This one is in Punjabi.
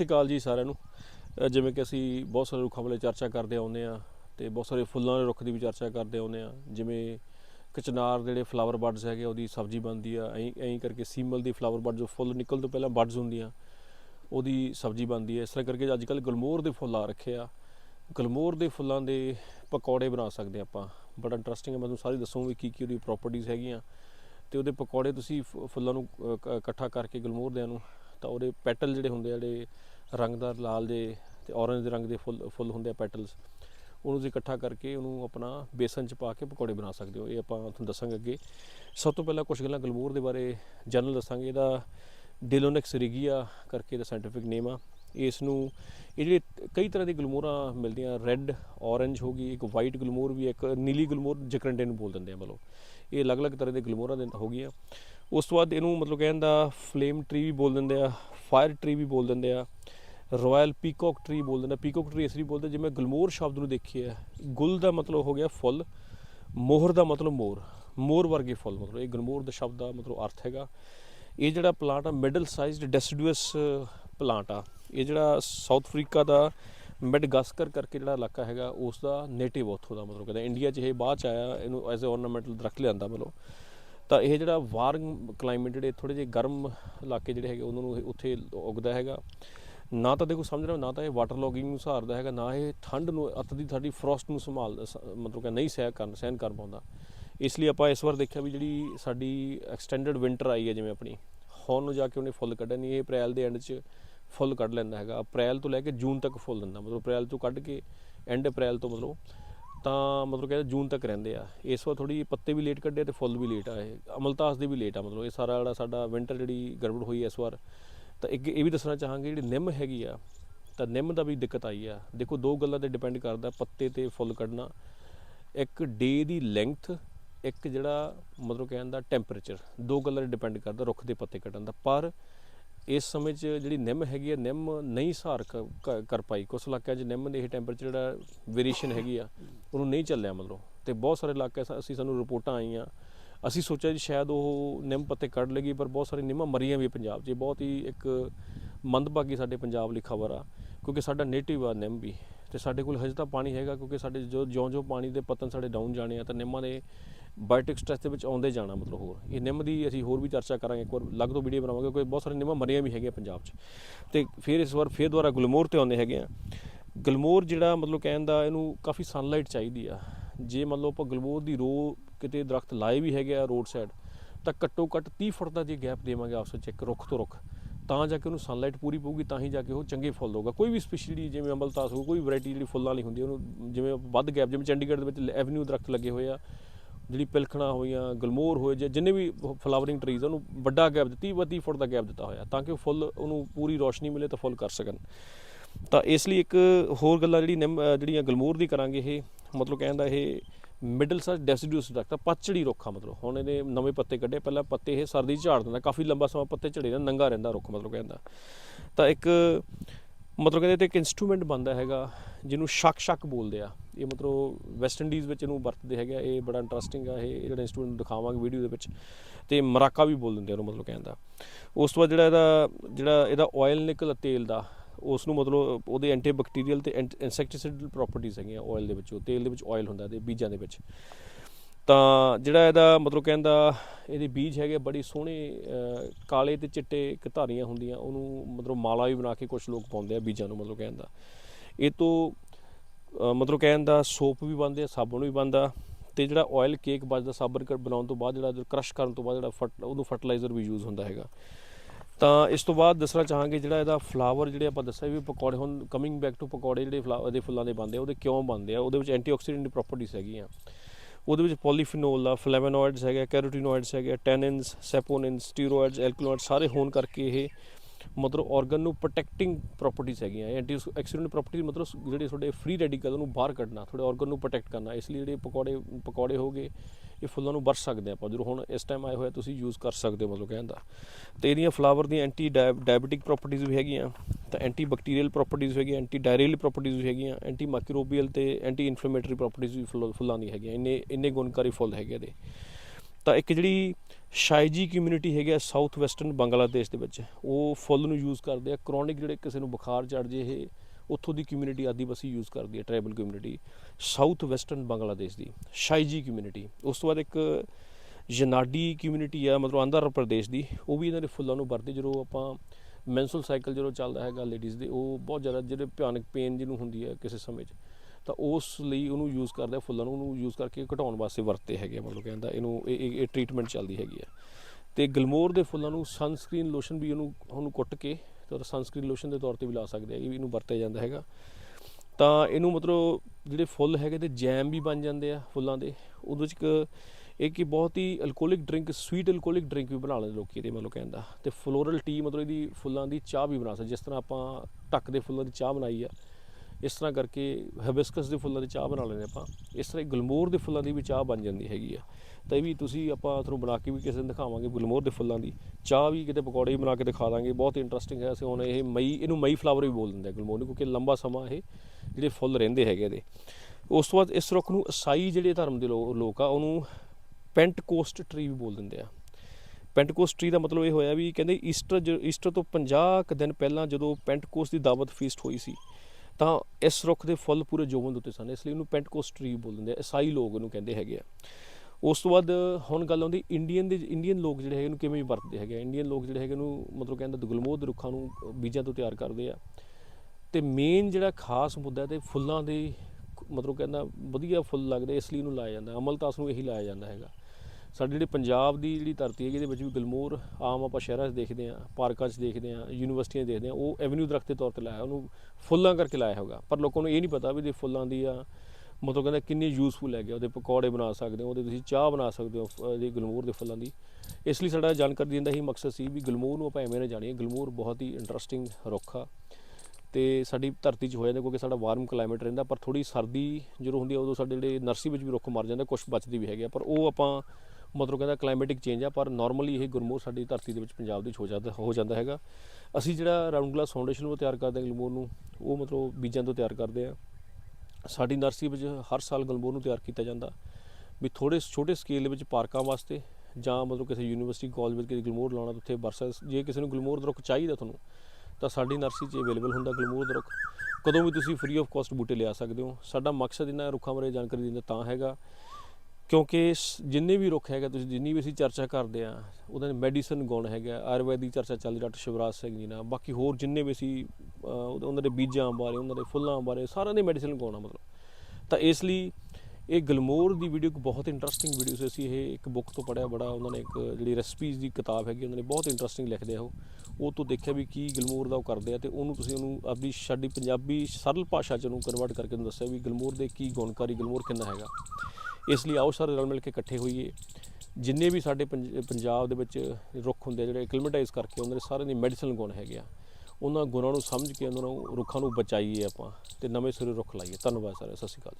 ਸਤਿ ਸ਼੍ਰੀ ਅਕਾਲ ਜੀ ਸਾਰਿਆਂ ਨੂੰ। ਜਿਵੇਂ ਕਿ ਅਸੀਂ ਬਹੁਤ ਸਾਰੇ ਰੁੱਖਾਂ ਬਾਰੇ ਚਰਚਾ ਕਰਦੇ ਆਉਂਦੇ ਆ ਤੇ ਬਹੁਤ ਸਾਰੇ ਫੁੱਲਾਂ ਦੇ ਰੁੱਖ ਦੀ ਵੀ ਚਰਚਾ ਕਰਦੇ ਆਉਂਦੇ ਆ ਜਿਵੇਂ ਕਚਨਾਰ ਦੇ ਜਿਹੜੇ ਫਲਾਵਰ ਬਡਸ ਹੈਗੇ ਉਹਦੀ ਸਬਜ਼ੀ ਬਣਦੀ ਆ, ਐਂ ਐਂ ਕਰਕੇ ਸੀਮਲ ਦੀ ਫਲਾਵਰ ਬਡ ਜੋ ਫੁੱਲ ਨਿਕਲ ਤੋਂ ਪਹਿਲਾਂ ਬਡਸ ਹੁੰਦੀਆਂ, ਉਹਦੀ ਸਬਜ਼ੀ ਬਣਦੀ ਹੈ। ਇਸ ਤਰ੍ਹਾਂ ਕਰਕੇ ਅੱਜ ਕੱਲ੍ਹ ਗਲਮੋਰ ਦੇ ਫੁੱਲ ਆ ਰੱਖੇ ਆ। ਗਲਮੋਰ ਦੇ ਫੁੱਲਾਂ ਦੇ ਪਕੌੜੇ ਬਣਾ ਸਕਦੇ ਹਾਂ ਆਪਾਂ। ਬੜਾ ਇੰਟਰਸਟਿੰਗ ਹੈ, ਮੈਂ ਤੁਹਾਨੂੰ ਸਾਰੀ ਦੱਸੂੰ ਵੀ ਕੀ ਕੀ ਉਹਦੀ ਪ੍ਰੋਪਰਟੀਆਂ ਹੈਗੀਆਂ। ਤੇ ਉਹਦੇ ਪਕੌੜੇ ਤੁਸੀਂ ਫੁੱਲਾਂ ਨੂੰ ਕ- ਇਕੱਠਾ ਕਰਕੇ ਗਲਮੋਰ ਦਿਆਂ ਨੂੰ, ਤਾਂ ਉਹਦੇ ਪੈਟਲ ਜਿਹੜੇ ਹੁੰਦੇ ਆ, ਜਿਹੜੇ ਰੰਗਦਾਰ ਲਾਲ ਦੇ ਤੇ ਔਰੰਜ ਦੇ ਰੰਗ ਦੇ ਫੁੱਲ ਫੁੱਲ ਹੁੰਦੇ ਆ ਪੈਟਲਸ ਉਹਨੂੰ ਤੁਸੀਂ ਇਕੱਠਾ ਕਰਕੇ ਉਹਨੂੰ ਆਪਣਾ ਬੇਸਨ ਚ ਪਾ ਕੇ ਪਕੌੜੇ ਬਣਾ ਸਕਦੇ ਹੋ। ਇਹ ਆਪਾਂ ਤੁਹਾਨੂੰ ਦੱਸਾਂਗੇ ਅੱਗੇ। ਸਭ ਤੋਂ ਪਹਿਲਾਂ ਕੁਝ ਗੱਲਾਂ ਗਲਮੋਰ ਦੇ ਬਾਰੇ ਜਨਰਲ ਦੱਸਾਂਗੇ। ਇਹਦਾ ਡਿਲੋਨਿਕਸ ਰਿਗੀਆ ਕਰਕੇ ਦਾ ਸਾਇੰਟੀਫਿਕ ਨੇਮ ਆ। ਇਸ ਨੂੰ ਇਹ ਜਿਹੜੇ ਕਈ ਤਰ੍ਹਾਂ ਦੀ ਗਲਮੋਰਾਂ ਮਿਲਦੀਆਂ। ਰੈੱਡ ਔਰੰਜ ਹੋ ਗਈ, ਇੱਕ ਵਾਈਟ ਗਲਮੋਰ ਵੀ ਇੱਕ ਨੀਲੀ ਗਲਮੋਰ ਜਕਰੰਡੇ ਨੂੰ ਬੋਲ ਦਿੰਦੇ ਆ ਮਤਲਬ। ਇਹ ਅਲੱਗ-ਅਲੱਗ ਤਰ੍ਹਾਂ ਦੇ ਗਲਮੋਰਾਂ ਦੇ ਹੋ ਗਈਆਂ। ਉਸ ਤੋਂ ਬਾਅਦ ਇਹਨੂੰ ਮਤਲਬ ਕਹਿੰਦਾ ਫਲੇਮ ਟਰੀ ਵੀ ਬੋਲ ਦਿੰਦੇ ਆ ਫਾਇਰ ਟਰੀ ਵੀ ਬੋਲ ਦਿੰਦੇ ਆ। ਰਾਇਲ ਪੀਕੌਕ ਟਰੀ ਬੋਲਦੇ ਨੇ। ਆ ਪੀਕੌਕ ਟਰੀ ਇਸ ਲਈ ਬੋਲਦੇ ਜਿਵੇਂ ਗਲਮੋਰ ਸ਼ਬਦ ਨੂੰ ਦੇਖੀਏ। ਗੁਲ ਦਾ ਮਤਲਬ ਹੋ ਗਿਆ ਫੁੱਲ, ਮੋਹਰ ਦਾ ਮਤਲਬ ਮੋਰ। ਮੋਰ ਵਰਗੇ ਫੁੱਲ ਮਤਲਬ, ਇਹ ਗਲਮੋਰ ਦਾ ਸ਼ਬਦ ਦਾ ਮਤਲਬ ਅਰਥ ਹੈਗਾ। ਇਹ ਜਿਹੜਾ ਪਲਾਂਟ ਆ ਮਿਡਲ ਸਾਈਜ਼ਡ ਡੈਸੀਡੂਅਸ ਪਲਾਂਟ ਆ। ਇਹ ਜਿਹੜਾ ਸਾਊਥ ਅਫਰੀਕਾ ਦਾ ਮੈਡਗਾਸਕਰ ਕਰਕੇ ਜਿਹੜਾ ਇਲਾਕਾ ਹੈਗਾ, ਉਸ ਦਾ ਨੇਟਿਵ ਉੱਥੋਂ ਦਾ ਮਤਲਬ ਕਹਿੰਦਾ ਇੰਡੀਆ 'ਚ ਇਹ ਬਾਅਦ ਚ ਆਇਆ, ਇਹਨੂੰ ਐਜ਼ ਅ ornamental ਦਰਖਤ ਲਿਆਂਦਾ ਮਤਲਬ। ਤਾਂ ਇਹ ਜਿਹੜਾ ਵਾਰਮ ਕਲਾਈਮੇਟ ਜਿਹੜੇ ਥੋੜੇ ਜਿਹੇ ਗਰਮ ਇਲਾਕੇ ਜਿਹੜੇ ਹੈਗੇ, ਉਹਨਾਂ ਨੂੰ ਉੱਥੇ ਉਗਦਾ ਹੈਗਾ। ਨਾ ਤਾਂ ਦੇਖੋ ਸਮਝ ਰਹੇ ਨਾ ਤਾਂ ਇਹ ਵਾਟਰ ਲੌਗਿੰਗ ਨੂੰ ਸਹਾਰਦਾ ਹੈਗਾ, ਨਾ ਇਹ ਠੰਡ ਨੂੰ, ਅੱਤ ਦੀ, ਸਾਡੀ ਫਰੋਸਟ ਨੂੰ ਸੰਭਾਲਦਾ ਸ- ਮਤਲਬ ਕਿ ਨਹੀਂ ਸਹਿ ਕਰਨ ਸਹਿਨ ਕਰ ਪਾਉਂਦਾ। ਇਸ ਲਈ ਆਪਾਂ ਇਸ ਵਾਰ ਦੇਖਿਆ ਵੀ ਜਿਹੜੀ ਸਾਡੀ ਐਕਸਟੈਂਡਡ ਵਿੰਟਰ ਆਈ ਹੈ, ਜਿਵੇਂ ਆਪਣੀ, ਹੁਣ ਨੂੰ ਜਾ ਕੇ ਉਹਨੇ ਫੁੱਲ ਕੱਢੇ ਨਹੀਂ, ਇਹ ਅਪ੍ਰੈਲ ਦੇ ਐਂਡ 'ਚ ਫੁੱਲ ਕੱਢ ਲੈਂਦਾ ਹੈਗਾ। ਅਪ੍ਰੈਲ ਤੋਂ ਲੈ ਕੇ ਜੂਨ ਤੱਕ ਫੁੱਲ ਦਿੰਦਾ, ਮਤਲਬ ਅਪ੍ਰੈਲ ਤੋਂ ਕੱਢ ਕੇ ਐਂਡ ਅਪ੍ਰੈਲ ਤੋਂ ਮਤਲਬ, ਤਾਂ ਮਤਲਬ ਕਹਿੰਦੇ ਜੂਨ ਤੱਕ ਰਹਿੰਦੇ ਆ। ਇਸ ਵਾਰ ਥੋੜੀ ਪੱਤੇ ਵੀ ਲੇਟ ਕੱਢੇ ਤੇ ਫੁੱਲ ਵੀ ਲੇਟ ਆਏ ਅਮਲਤਾਸ ਦੇ ਵੀ ਲੇਟ ਆ, ਮਤਲਬ ਇਹ ਸਾਰਾ ਜਿਹੜਾ ਸਾਡਾ ਵਿੰਟਰ ਜਿਹੜੀ ਗੜਬੜ ਹੋਈ ਇਸ ਵਾਰ ਤਾਂ ਇੱਕ ਇਹ ਵੀ ਦੱਸਣਾ ਚਾਹਾਂਗੇ ਜਿਹੜੀ ਨਿੰਮ ਹੈਗੀ ਆ, ਤਾਂ ਨਿੰਮ ਦਾ ਵੀ ਦਿੱਕਤ ਆਈ ਆ। ਦੇਖੋ, ਦੋ ਗੱਲਾਂ ਤੇ ਡਿਪੈਂਡ ਕਰਦਾ, ਪੱਤੇ ਤੇ ਫੁੱਲ ਕੱਢਣਾ। ਇੱਕ ਡੇ ਦੀ ਲੈਂਥ ਇੱਕ ਜਿਹੜਾ ਮਤਲਬ ਕਹਿਣ ਦਾ ਟੈਂਪਰੇਚਰ ਦੋ ਗੱਲਾਂ ਤੇ ਡਿਪੈਂਡ ਕਰਦਾ ਰੁੱਖ ਦੇ ਪੱਤੇ ਕੱਢਣ ਦਾ। ਪਰ ਇਸ ਸਮੇਂ 'ਚ ਜਿਹੜੀ ਨਿੰਮ ਹੈਗੀ ਆ, ਨਿੰਮ ਨਹੀਂ ਸਹਾਰ ਕਰ ਪਾਈ। ਕੁਝ ਇਲਾਕਿਆਂ 'ਚ ਨਿੰਮ ਦੇ ਇਹ ਟੈਂਪਰੇਚਰ ਜਿਹੜਾ ਵੇਰੀਏਸ਼ਨ ਹੈਗੀ ਆ, ਉਹਨੂੰ ਨਹੀਂ ਚੱਲਿਆ ਮਤਲਬ। ਤੇ ਬਹੁਤ ਸਾਰੇ ਇਲਾਕੇ ਅਸੀਂ ਸਾਨੂੰ ਰਿਪੋਰਟਾਂ ਆਈਆਂ। ਅਸੀਂ ਸੋਚਿਆ ਜੀ ਸ਼ਾਇਦ ਉਹ ਨਿੰਮ ਪੱਤੇ ਕੱਢ ਲੇਗੀ ਪਰ ਬਹੁਤ ਸਾਰੇ ਨਿੰਮਾਂ ਮਰੀਆਂ ਵੀ ਪੰਜਾਬ 'ਚ। ਬਹੁਤ ਹੀ ਇੱਕ ਮੰਦਭਾਗੀ ਸਾਡੇ ਪੰਜਾਬ ਲਈ ਖਬਰ ਆ, ਕਿਉਂਕਿ ਸਾਡਾ ਨੇਟਿਵ ਆ ਨਿੰਮ ਵੀ। ਤੇ ਸਾਡੇ ਕੋਲ ਹਜੇ ਤਾਂ ਪਾਣੀ ਹੈਗਾ, ਕਿਉਂਕਿ ਸਾਡੇ ਜੋ, ਜਿਉਂ-ਜਿਉਂ ਪਾਣੀ ਦੇ ਪਤਨ ਸਾਡੇ ਡਾਊਨ ਜਾਣੇ ਆ, ਤਾਂ ਨਿੰਮਾਂ ਦੇ ਬਾਇਓਟਿਕ ਸਟ੍ਰੈਸ ਦੇ ਵਿੱਚ ਆਉਂਦੇ ਜਾਣਾ ਮਤਲਬ ਹੋਰ। ਇਹ ਨਿੰਮ ਦੀ ਅਸੀਂ ਹੋਰ ਵੀ ਚਰਚਾ ਕਰਾਂਗੇ, ਇੱਕ ਵਾਰ ਅਲੱਗ ਤੋਂ ਵੀਡੀਓ ਬਣਾਵਾਂਗੇ, ਕਿਉਂਕਿ ਬਹੁਤ ਸਾਰੇ ਨਿੰਮਾਂ ਮਰੀਆਂ ਵੀ ਹੈਗੀਆਂ ਪੰਜਾਬ 'ਚ। ਤੇ ਫਿਰ ਇਸ ਵਾਰ ਫਿਰ ਦੁਬਾਰਾ ਗਲਮੋਰ ਤੇ ਆਉਂਦੇ ਹੈਗੇ ਆ। ਗਲਮੋਰ ਜਿਹੜਾ ਮਤਲਬ ਕਹਿਣ ਦਾ, ਇਹਨੂੰ ਕਾਫੀ ਸਨਲਾਈਟ ਚਾਹੀਦੀ ਆ। ਜੇ ਮੰਨ ਲਓ ਆਪਾਂ ਗਲਮੋਰ ਦੀ ਰੋ ਕਿਤੇ ਦਰਖਤ ਲਾਏ ਵੀ ਹੈਗੇ ਆ ਰੋਡ ਸਾਈਡ ਤਾਂ ਘੱਟੋ ਘੱਟ 30 ਫੁੱਟ ਦਾ ਜੇ ਗੈਪ ਦੇਵਾਂਗੇ ਆਪਸ ਵਿੱਚ ਇੱਕ ਰੁੱਖ ਤੋਂ ਰੁੱਖ, ਤਾਂ ਜਾ ਕੇ ਉਹਨੂੰ ਸਨਲਾਈਟ ਪੂਰੀ ਪਊਗੀ, ਤਾਂ ਹੀ ਜਾ ਕੇ ਉਹ ਚੰਗੇ ਫੁੱਲ ਦੇਊਗਾ। ਕੋਈ ਵੀ ਸਪੈਸ਼ਲੀ ਜਿਵੇਂ ਅੰਬਲਤਾਸ ਹੋ ਕੋਈ ਵੈਰਾਈਟੀ ਜਿਹੜੀ ਫੁੱਲਾਂ ਵਾਲੀ ਹੁੰਦੀ ਉਹਨੂੰ ਜਿਵੇਂ ਵੱਧ ਗੈਪ ਜਿਵੇਂ ਚੰਡੀਗੜ੍ਹ ਦੇ ਵਿੱਚ ਐਵਨਿਊ ਦਰਖਤ ਲੱਗੇ ਹੋਏ ਆ, ਜਿਹੜੀ ਪਿਲਖਣਾ ਹੋਈਆਂ, ਗਲਮੋਰ ਹੋਏ, ਜਾਂ ਜਿੰਨੇ ਵੀ ਫਲਾਵਰਿੰਗ ਟਰੀਜ਼ ਉਹਨੂੰ ਵੱਡਾ ਗੈਪ ਦਿੱਤੀ 30 ਫੁੱਟ ਦਾ ਗੈਪ ਦਿੱਤਾ ਹੋਇਆ, ਤਾਂ ਕਿ ਉਹ ਫੁੱਲ ਉਹਨੂੰ ਪੂਰੀ ਰੋਸ਼ਨੀ ਮਿਲੇ ਤਾਂ ਫੁੱਲ ਕਰ ਸਕਣ। ਤਾਂ ਇਸ ਲਈ ਇੱਕ ਹੋਰ ਗੱਲਾਂ ਜਿਹੜੀ ਨਿੰਮ ਜਿਹੜੀਆਂ ਗਲਮੋਰ ਦੀ ਕਰਾਂਗੇ ਇਹ ਮਤਲਬ ਕਹਿੰਦਾ ਇਹ ਮਿਡਲ ਸਾਈਜ਼ ਡੈਸੀਡੂਸ ਦਰਖਤ ਆ, ਪਤਝੜੀ ਰੁੱਖ ਆ ਮਤਲਬ। ਹੁਣ ਇਹਦੇ ਨਵੇਂ ਪੱਤੇ ਕੱਢੇ, ਪਹਿਲਾਂ ਪੱਤੇ ਇਹ ਸਰਦੀ ਝਾੜ ਦਿੰਦਾ, ਕਾਫੀ ਲੰਬਾ ਸਮਾਂ ਪੱਤੇ ਝੜੇ ਰਹਿੰਦਾ, ਨੰਗਾ ਰਹਿੰਦਾ ਰੁੱਖ ਮਤਲਬ ਕਹਿੰਦਾ ਤਾਂ ਇੱਕ ਮਤਲਬ ਕਹਿੰਦੇ ਤੇ ਇੱਕ ਇਨਸਟਰੂਮੈਂਟ ਬਣਦਾ ਹੈਗਾ, ਜਿਹਨੂੰ ਸ਼ੱਕ ਸ਼ੱਕ ਬੋਲਦੇ ਆ। ਇਹ ਮਤਲਬ ਵੈਸਟ ਇੰਡੀਜ਼ ਵਿੱਚ ਇਹਨੂੰ ਵਰਤਦੇ ਹੈਗੇ ਆ, ਇਹ ਬੜਾ ਇੰਟਰਸਟਿੰਗ ਆ, ਇਹ ਜਿਹੜਾ ਇਨਸਟਰੂਮੈਂਟ ਦਿਖਾਵਾਂਗੇ ਵੀਡੀਓ ਦੇ ਵਿੱਚ। ਤੇ ਮਰਾਕਾ ਵੀ ਬੋਲ ਦਿੰਦੇ ਆ ਉਹਨੂੰ ਮਤਲਬ ਕਹਿੰਦਾ ਉਸ ਤੋਂ ਬਾਅਦ ਜਿਹੜਾ ਇਹਦਾ ਜਿਹੜਾ ਇਹਦਾ ਆਇਲ ਨਿਕਲ ਤੇਲ ਦਾ ਉਸ ਨੂੰ ਮਤਲਬ ਉਹਦੇ ਐਂਟੀ ਬੈਕਟੀਰੀਅਲ ਤੇ ਇਨਸੈਕਟੀਸਾਈਡਲ ਪ੍ਰਾਪਰਟੀਆਂ ਹੈਗੀਆਂ ਆਇਲ ਦੇ ਵਿੱਚ ਉਹ ਤੇਲ ਦੇ ਵਿੱਚ ਆਇਲ ਹੁੰਦਾ ਤੇ ਬੀਜਾਂ ਦੇ ਵਿੱਚ। ਤਾਂ ਜਿਹੜਾ ਇਹਦਾ ਮਤਲਬ ਕਹਿੰਦਾ ਇਹਦੇ ਬੀਜ ਹੈਗੇ ਬੜੀ ਸੋਹਣੇ ਕਾਲੇ ਤੇ ਚਿੱਟੇ ਇੱਕ ਧਾਰੀਆਂ ਹੁੰਦੀਆਂ ਉਹਨੂੰ ਮਤਲਬ ਮਾਲਾ ਵੀ ਬਣਾ ਕੇ ਕੁਝ ਲੋਕ ਪਾਉਂਦੇ ਆ ਬੀਜਾਂ ਨੂੰ ਮਤਲਬ ਕਹਿੰਦਾ ਇਹ ਤੋਂ ਅਹ, ਮਤਲਬ ਕਹਿੰਦਾ ਸੋਪ ਵੀ ਬਣਦੇ ਆ ਸਾਬਣ ਵੀ ਬਣਦਾ ਤੇ ਜਿਹੜਾ ਆਇਲ ਕੇਕ ਬਚਦਾ ਸਾਬਣ ਕਰ ਬਣਾਉਣ ਤੋਂ ਬਾਅਦ ਜਿਹੜਾ ਕ੍ਰਸ਼ ਕਰਨ ਤੋਂ ਬਾਅਦ ਜਿਹੜਾ ਫਟ ਉਹਨੂੰ ਫਰਟੀਲਾਈਜ਼ਰ ਵੀ ਯੂਜ਼ ਹੁੰਦਾ ਹੈਗਾ। ਤਾਂ ਇਸ ਤੋਂ ਬਾਅਦ ਦੱਸਣਾ ਚਾਹਾਂਗੇ ਜਿਹੜਾ ਇਹਦਾ ਫਲਾਵਰ ਜਿਹੜੇ ਆਪਾਂ ਦੱਸਿਆ ਵੀ ਪਕੌੜੇ ਹੁਣ ਕਮਿੰਗ ਬੈਕ ਟੂ ਪਕੌੜੇ ਜਿਹੜੇ ਫਲਾਵਰ ਦੇ ਫੁੱਲਾਂ ਦੇ ਬਣਦੇ ਆ, ਉਹਦੇ ਕਿਉਂ ਬਣਦੇ ਆ? ਉਹਦੇ ਵਿੱਚ ਐਂਟੀਆਕਸੀਡੈਂਟ ਦੀ ਪ੍ਰੋਪਰਟੀਜ਼ ਹੈਗੀਆਂ ਉਹਦੇ ਵਿੱਚ ਪੋਲੀਫੀਨੋਲ ਆ ਫਲੇਵੋਨੋਇਡਸ ਹੈਗੇ ਕੈਰੋਟੀਨੋਇਡਸ ਹੈਗੇ ਟੈਨਿਨਸ ਸੈਪੋਨਿਨਸ ਸਟੀਰੋਇਡਸ ਐਲਕਲੋਇਡਸ ਸਾਰੇ ਹੋਣ ਕਰਕੇ ਇਹ ਮਤਲਬ ਆਰਗਨ ਨੂੰ ਪ੍ਰੋਟੈਕਟਿੰਗ ਪ੍ਰੋਪਰਟੀਜ਼ ਹੈਗੀਆਂ ਐਂਟੀ ਐਕਸੀਡੈਂਟ ਪ੍ਰਾਪਰਟੀ ਮਤਲਬ ਜਿਹੜੇ ਤੁਹਾਡੇ ਫ੍ਰੀ ਰੈਡੀਕਲ ਉਹਨੂੰ ਬਾਹਰ ਕੱਢਣਾ, ਤੁਹਾਡੇ ਆਰਗਨ ਨੂੰ ਪ੍ਰੋਟੈਕਟ ਕਰਨਾ, ਇਸ ਲਈ ਜਿਹੜੇ ਪਕੌੜੇ ਪਕੌੜੇ ਹੋਗੇ ਇਹ ਫੁੱਲਾਂ ਨੂੰ ਵਰਤ ਸਕਦੇ ਆਪਾਂ, ਜਦੋਂ ਹੁਣ ਇਸ ਟਾਈਮ ਆਏ ਹੋਇਆ ਤੁਸੀਂ ਯੂਜ਼ ਕਰ ਸਕਦੇ ਹੋ, ਮਤਲਬ ਕਹਿੰਦਾ ਤੇ ਇਹਦੀਆਂ ਫਲਾਵਰ ਦੀਆਂ ਐਂਟੀ ਡਾਇਬੀਟਿਕ ਪ੍ਰੋਪਰਟੀਜ਼ ਵੀ ਹੈਗੀਆਂ, ਤਾਂ ਐਂਟੀ ਬੈਕਟੀਰੀਅਲ ਪ੍ਰੋਪਰਟੀਜ਼ ਹੈਗੀਆਂ ਐਂਟੀ ਡਾਇਰੀਅਲ ਪ੍ਰੋਪਰਟੀਜ਼ ਵੀ ਹੈਗੀਆਂ ਐਂਟੀ ਮਾਈਕਰੋਬੀਅਲ ਤੇ ਐਂਟੀ ਇਨਫਲੇਮੇਟਰੀ ਪ੍ਰੋਪਰਟੀਜ਼ ਵੀ ਫੁੱਲ- ਫੁੱਲਾਂ ਦੀ ਹੈਗੀਆਂ, ਇੰਨੇ ਇੰਨੇ ਗੁਣਕਾਰੀ ਫੁੱਲ ਹੈਗੇ ਇਹਦੇ। ਤਾਂ ਇੱਕ ਜਿਹੜੀ ਸ਼ਾਇਜੀ ਕਮਿਊਨਿਟੀ ਹੈਗੀ ਆ ਸਾਊਥ ਵੈਸਟਰਨ ਬੰਗਲਾਦੇਸ਼ ਦੇ ਵਿੱਚ, ਉਹ ਫੁੱਲ ਨੂੰ ਯੂਜ਼ ਕਰਦੇ ਆ ਕ੍ਰੋਨਿਕ ਜਿਹੜੇ ਕਿਸੇ ਨੂੰ ਬੁਖਾਰ ਚੜ ਜੇ ਇਹ, ਉੱਥੋਂ ਦੀ ਕਮਿਊਨਿਟੀ ਆਦੀਵਾਸੀ ਯੂਜ਼ ਕਰਦੀ ਹੈ tribal community south western Bangladesh ਦੀ, ਸ਼ਾਇਜੀ ਕਮਿਊਨਿਟੀ ਉਸ ਤੋਂ ਬਾਅਦ ਇੱਕ ਜਨਾਡੀ ਕਮਿਊਨਿਟੀ ਆ, ਮਤਲਬ ਆਂਧਰਾ ਪ੍ਰਦੇਸ਼ ਦੀ, ਉਹ ਵੀ ਇਹਨਾਂ ਦੇ ਫੁੱਲਾਂ ਨੂੰ ਵਰਤੇ ਜਦੋਂ ਆਪਾਂ ਮੈਂਸੂਲ ਸਾਈਕਲ ਜਦੋਂ ਚੱਲਦਾ ਹੈਗਾ ਲੇਡੀਜ਼ ਦੇ, ਉਹ ਬਹੁਤ ਜ਼ਿਆਦਾ ਜਿਹੜੇ ਭਿਆਨਕ ਪੇਨ ਜਿਹਨੂੰ ਹੁੰਦੀ ਹੈ ਕਿਸੇ ਸਮੇਂ 'ਚ। ਤਾਂ ਉਸ ਲਈ ਉਹਨੂੰ ਯੂਜ਼ ਕਰਦੇ ਫੁੱਲਾਂ ਨੂੰ ਉਹਨੂੰ ਯੂਜ਼ ਕਰਕੇ ਘਟਾਉਣ ਵਾਸਤੇ ਵਰਤੇ ਹੈਗੇ ਆ, ਮਤਲਬ ਕਹਿੰਦਾ ਇਹਨੂੰ ਇਹ, ਇਹ- ਇਹ ਟ੍ਰੀਟਮੈਂਟ ਚੱਲਦੀ ਹੈਗੀ ਆ। ਤੇ ਗਲਮੋਰ ਦੇ ਫੁੱਲਾਂ ਨੂੰ ਸਨਸਕ੍ਰੀਨ ਲੋਸ਼ਨ ਵੀ ਉਹਨੂੰ ਉਹਨੂੰ ਕੁੱਟ ਕੇ ਤੇ ਸਨਸਕ੍ਰੀਨ ਲੋਸ਼ਨ ਦੇ ਤੌਰ ਤੇ ਵੀ ਲਾ ਸਕਦੇ ਆ, ਇਹ ਵੀ ਇਹਨੂੰ ਵਰਤਿਆ ਜਾਂਦਾ ਹੈਗਾ। ਤਾਂ ਇਹਨੂੰ ਮਤਲਬ ਜਿਹੜੇ ਫੁੱਲ ਹੈਗੇ ਤੇ ਜੈਮ ਵੀ ਬਣ ਜਾਂਦੇ ਆ ਫੁੱਲਾਂ ਦੇ, ਉਹਦੇ ਵਿੱਚ ਇੱਕ ਇਹ ਕਿ ਬਹੁਤ ਹੀ alcoholic drink sweet alcoholic drink ਵੀ ਬਣਾ ਲੈਂਦੇ ਲੋਕੀ ਇਹਦੇ ਮਤਲਬ ਕਹਿੰਦਾ। ਤੇ ਫਲੋਰਲ ਟੀ ਮਤਲਬ ਇਹਦੀ ਫੁੱਲਾਂ ਦੀ ਚਾਹ ਵੀ ਬਣਾ ਸਕਦੇ ਜਿਸ ਤਰ੍ਹਾਂ ਆਪਾਂ ਢੱਕ ਦੇ ਫੁੱਲਾਂ ਦੀ ਚਾਹ ਬਣਾਈ ਆ ਇਸ ਤਰ੍ਹਾਂ ਕਰਕੇ ਹੈਬਿਸਕਸ ਦੇ ਫੁੱਲਾਂ ਦੀ ਚਾਹ ਬਣਾ ਲੈਂਦੇ ਆਪਾਂ। ਇਸ ਤਰ੍ਹਾਂ ਹੀ ਗੁਲਮੋਹਰ ਦੇ ਫੁੱਲਾਂ ਦੀ ਵੀ ਚਾਹ ਬਣ ਜਾਂਦੀ ਹੈਗੀ ਆ। ਤਾਂ ਇਹ ਵੀ ਤੁਸੀਂ ਆਪਾਂ ਤੁਹਾਨੂੰ ਬਣਾ ਕੇ ਵੀ ਕਿਸੇ ਦਿਨ ਦਿਖਾਵਾਂਗੇ ਗੁਲਮੋਹਰ ਦੇ ਫੁੱਲਾਂ ਦੀ। ਚਾਹ ਵੀ ਕਿਤੇ ਪਕੌੜੇ ਵੀ ਬਣਾ ਕੇ ਦਿਖਾ ਦਾਂਗੇ, ਬਹੁਤ ਇੰਟਰਸਟਿੰਗ ਹੈ। ਅਸੀਂ ਹੁਣ ਇਹ ਮਈ, ਇਹਨੂੰ ਮਈ ਫਲਾਵਰ ਵੀ ਬੋਲ ਦਿੰਦੇ ਆ ਗੁਲਮੋਹਰ ਨੂੰ, ਕਿਉਂਕਿ ਲੰਬਾ ਸਮਾਂ ਇਹ ਜਿਹੜੇ ਫੁੱਲ ਰਹਿੰਦੇ ਹੈਗੇ ਇਹਦੇ। ਉਸ ਤੋਂ ਬਾਅਦ ਇਸ ਰੁੱਖ ਨੂੰ ਈਸਾਈ ਜਿਹੜੇ ਧਰਮ ਦੇ ਲੋ- ਲੋਕ ਆ, ਉਹਨੂੰ ਪੈਂਟਕੋਸਟ ਟਰੀ ਵੀ ਬੋਲ ਦਿੰਦੇ ਆ। ਪੈਂਟਕੋਸਟ ਟਰੀ ਦਾ ਮਤਲਬ ਇਹ ਹੋਇਆ ਵੀ ਕਹਿੰਦੇ ਈਸਟਰ ਜ- ਈਸਟਰ ਤੋਂ 50 ਕੁ ਦਿਨ ਪਹਿਲਾਂ ਜਦੋਂ ਪੈਂਟਕੋਸਟ ਦੀ ਦਾਵਤ ਫੀਸਟ ਹੋਈ ਸੀ ਤਾਂ ਇਸ ਰੁੱਖ ਦੇ ਫੁੱਲ ਪੂਰੇ ਜੋਬਨ ਦੇ ਉੱਤੇ ਸਨ, ਇਸ ਲਈ ਇਹਨੂੰ ਪੈਂਟਕੋਸਟ ਟਰੀ ਬੋਲ ਦਿੰਦੇ ਆ ਈਸਾਈ ਲੋਕ ਇਹਨੂੰ ਕਹਿੰਦੇ ਹੈਗੇ ਆ। ਉਸ ਤੋਂ ਬਾਅਦ ਹੁਣ ਗੱਲ ਆਉਂਦੀ ਇੰਡੀਅਨ ਦੇ ਇੰਡੀਅਨ ਲੋਕ ਜਿਹੜੇ ਹੈਗੇ ਇਹਨੂੰ ਕਿਵੇਂ ਵਰਤਦੇ ਹੈਗੇ ਆ? ਇੰਡੀਅਨ ਲੋਕ ਜਿਹੜੇ ਹੈਗੇ ਇਹਨੂੰ ਮਤਲਬ ਕਹਿੰਦਾ ਗੁਲਮੋਹਰ ਰੁੱਖਾਂ ਨੂੰ ਬੀਜਾਂ ਤੋਂ ਤਿਆਰ ਕਰਦੇ ਆ। ਤੇ ਮੇਨ ਜਿਹੜਾ ਖਾਸ ਮੁੱਦਾ ਤੇ ਫੁੱਲਾਂ ਦੇ, ਮਤਲਬ ਕਹਿੰਦਾ ਵਧੀਆ ਫੁੱਲ ਲੱਗਦੇ, ਇਸ ਲਈ ਇਹਨੂੰ ਲਾਇਆ ਜਾਂਦਾ, ਅਮਲਤਾਸ ਨੂੰ ਇਹੀ ਲਾਇਆ ਜਾਂਦਾ ਹੈਗਾ। ਸਾਡੇ ਜਿਹੜੇ ਪੰਜਾਬ ਦੀ ਜਿਹੜੀ ਧਰਤੀ ਹੈਗੀ, ਇਹਦੇ ਵਿੱਚ ਵੀ ਗਲਮੋਰ ਆਮ ਆਪਾਂ ਸ਼ਹਿਰਾਂ 'ਚ ਦੇਖਦੇ ਆ ਪਾਰਕਾਂ 'ਚ ਦੇਖਦੇ ਆ ਯੂਨੀਵਰਸਿਟੀਆਂ ਦੇਖਦੇ ਆ ਉਹ ਐਵਨਿਊ ਦਰਖਤ ਦੇ ਤੌਰ ਤੇ ਲਾਇਆ, ਉਹਨੂੰ ਫੁੱਲਾਂ ਕਰਕੇ ਲਾਇਆ ਹੋਗਾ। ਪਰ ਲੋਕਾਂ ਨੂੰ ਇਹ ਨਹੀਂ ਪਤਾ ਵੀ ਇਹਦੇ ਫੁੱਲਾਂ ਦੀ ਆ, ਮਤਲਬ ਕਹਿੰਦਾ ਕਿੰਨੀ ਯੂਸਫੁਲ ਹੈਗੇ ਉਹਦੇ ਪਕੌੜੇ ਬਣਾ ਸਕਦੇ ਹੋ, ਉਹਦੇ ਤੁਸੀਂ ਚਾਹ ਬਣਾ ਸਕਦੇ ਹੋ ਇਹਦੇ ਗਲਮੋਰ ਦੇ ਫੁੱਲਾਂ ਦੀ। ਇਸ ਲਈ ਸਾਡਾ ਜਾਣਕਾਰੀ ਦੇਣ ਦਾ ਹੀ ਮਕਸਦ ਸੀ ਵੀ ਗਲਮੋਰ ਨੂੰ ਆਪਾਂ ਐਵੇਂ ਨਾ ਜਾਣੀਏ, ਗਲਮੋਰ ਬਹੁਤ ਹੀ ਇੰਟਰਸਟਿੰਗ ਰੁੱਖ ਆ। ਤੇ ਸਾਡੀ ਧਰਤੀ 'ਚ ਹੋ ਜਾਂਦਾ ਕਿਉਂਕਿ ਸਾਡਾ ਵਾਰਮ ਕਲਾਈਮੇਟ ਰਹਿੰਦਾ, ਪਰ ਥੋੜੀ ਸਰਦੀ ਜਦੋਂ ਹੁੰਦੀ ਆ, ਉਦੋਂ ਸਾਡੇ ਜਿਹੜੇ ਨਰਸਰੀ ਵਿੱਚ ਵੀ ਰੁੱਖ ਮਰ ਜਾਂਦੇ ਕੁਝ ਬਚਦੇ ਵੀ ਹੈਗੇ ਆ, ਪਰ ਉਹ ਆਪਾਂ ਮਤਲਬ ਕਹਿੰਦਾ ਕਲਾਈਮੇਟਿਕ ਚੇਂਜ ਆ, ਪਰ ਨਾਰਮਲੀ ਇਹ ਗੁਰਮੋਰ ਸਾਡੀ ਧਰਤੀ ਦੇ ਵਿੱਚ ਪੰਜਾਬ ਦੇ ਵਿੱਚ ਹੋ ਜਾਂਦਾ ਹੋ ਜਾਂਦਾ ਹੈਗਾ। ਅਸੀਂ ਜਿਹੜਾ ਰਾਉਂਡ ਗਲਾਸ ਫਾਊਂਡੇਸ਼ਨ ਨੂੰ ਤਿਆਰ ਕਰਦੇ ਹਾਂ, ਗੁਲਮੋਹਰ ਨੂੰ, ਉਹ ਮਤਲਬ ਬੀਜਾਂ ਤੋਂ ਤਿਆਰ ਕਰਦੇ ਆ ਸਾਡੀ ਨਰਸਰੀ ਵਿੱਚ ਹਰ ਸਾਲ ਗੁਲਮੋਹਰ ਨੂੰ ਤਿਆਰ ਕੀਤਾ ਜਾਂਦਾ। ਵੀ ਥੋੜੇ ਛੋਟੇ ਸਕੇਲ ਦੇ ਵਿੱਚ ਪਾਰਕਾਂ ਵਾਸਤੇ ਜਾਂ ਮਤਲਬ ਕਿਸੇ ਯੂਨੀਵਰਸਿਟੀ ਕਾਲਜ ਵਿੱਚ ਕਿਸੇ ਗੁਲਮੋਹਰ ਲਾਉਣਾ ਉੱਥੇ ਵਰਸਾ, ਜੇ ਕਿਸੇ ਨੂੰ ਗਲਮੋਰ ਦਾ ਰੁੱਖ ਚਾਹੀਦਾ ਤੁਹਾਨੂੰ, ਤਾਂ ਸਾਡੀ ਨਰਸਰੀ 'ਚ ਅਵੇਲੇਬਲ ਹੁੰਦਾ ਗਲਮੋਰ ਦਾ ਰੁੱਖ। ਕਦੋਂ ਵੀ ਤੁਸੀਂ ਫ੍ਰੀ ਆਫ ਕਾਸਟ ਬੂਟੇ ਲਿਆ ਸਕਦੇ ਹੋ। ਸਾਡਾ ਮਕਸਦ ਇਹਨਾਂ ਰੁੱਖਾਂ ਬਾਰੇ ਜਾਣਕਾਰੀ ਦੇਣ ਤਾਂ ਹੈਗਾ। ਕਿਉਂਕਿ ਸ- ਜਿੰਨੇ ਵੀ ਰੁੱਖ ਹੈਗਾ, ਤੁਸੀਂ ਜਿੰਨੀ ਵੀ ਅਸੀਂ ਚਰਚਾ ਕਰਦੇ ਆ ਉਹਦਾ ਮੈਡੀਸਨ ਗੁਣ ਹੈਗਾ, ਆਯੁਰਵੈਦਿਕ ਚਰਚਾ ਚੱਲਦੀ ਡਾਕਟਰ ਸ਼ਿਵਰਾਜ ਸਿੰਘ ਜੀ ਨਾਲ, ਬਾਕੀ ਹੋਰ ਜਿੰਨੇ ਵੀ ਅਸੀਂ ਉਹਨਾਂ ਦੇ ਬੀਜਾਂ ਬਾਰੇ, ਉਹਨਾਂ ਦੇ ਫੁੱਲਾਂ ਬਾਰੇ, ਸਾਰਿਆਂ ਦੇ ਮੈਡੀਸਨ ਗੁਣ ਆ ਮਤਲਬ। ਤਾਂ ਇਸ ਲਈ ਇਹ ਗਲਮੋਰ ਦੀ ਵੀਡੀਓ ਇੱਕ ਬਹੁਤ ਇੰਟਰਸਟਿੰਗ ਵੀਡੀਓ ਸੀ, ਅਸੀਂ ਇਹ ਇੱਕ ਬੁੱਕ ਤੋਂ ਪੜਿਆ ਬੜਾ ਉਹਨਾਂ ਨੇ ਇੱਕ ਜਿਹੜੀ ਰੈਸਪੀਜ਼ ਦੀ ਕਿਤਾਬ ਹੈਗੀ, ਉਹਨਾਂ ਨੇ ਬਹੁਤ ਇੰਟਰਸਟਿੰਗ ਲਿਖਦੇ ਆ ਉਹ। ਉਹ ਤੋਂ ਦੇਖਿਆ ਵੀ ਕੀ ਗਲਮੋਰ ਦਾ ਉਹ ਕਰਦੇ ਆ ਤੇ ਉਹਨੂੰ ਤੁਸੀਂ ਉਹਨੂੰ ਆਪਣੀ ਸਾਡੀ ਪੰਜਾਬੀ ਸਰਲ ਭਾਸ਼ਾ ਚ ਉਹਨੂੰ ਕਨਵਰਟ ਕਰਕੇ ਉਹਨੂੰ ਦੱਸਿਆ ਵੀ ਗਲਮੋਰ ਦੇ ਕੀ ਗੁਣਕਾਰੀ, ਗਲਮੋਰ ਕਿੰਨਾ ਹੈਗਾ। ਇਸ ਲਈ ਆਓ ਸਾਰੇ ਰਲ ਮਿਲ ਕੇ ਇਕੱਠੇ ਹੋਈਏ। ਜਿੰਨੇ ਵੀ ਸਾਡੇ ਪੰਜ- ਪੰਜਾਬ ਦੇ ਵਿੱਚ ਰੁੱਖ ਹੁੰਦੇ ਆ ਜਿਹੜੇ ਐਕਲੀਮੇਟਾਈਜ਼ ਕਰਕੇ ਉਹਨਾਂ ਦੇ ਸਾਰਿਆਂ ਦੇ ਮੈਡੀਸਨਲ ਗੁਣ ਹੈਗੇ ਆ, ਉਹਨਾਂ ਗੁਣਾਂ ਨੂੰ ਸਮਝ ਕੇ ਉਹਨਾਂ ਨੂੰ ਰੁੱਖਾਂ ਨੂੰ ਬਚਾਈਏ ਆਪਾਂ ਤੇ ਨਵੇਂ ਸਿਰੇ ਰੁੱਖ ਲਾਈਏ। ਧੰਨਵਾਦ ਸਾਰੇ ਸਤਿ ਸ਼੍ਰੀ ਅਕਾਲ ਜੀ।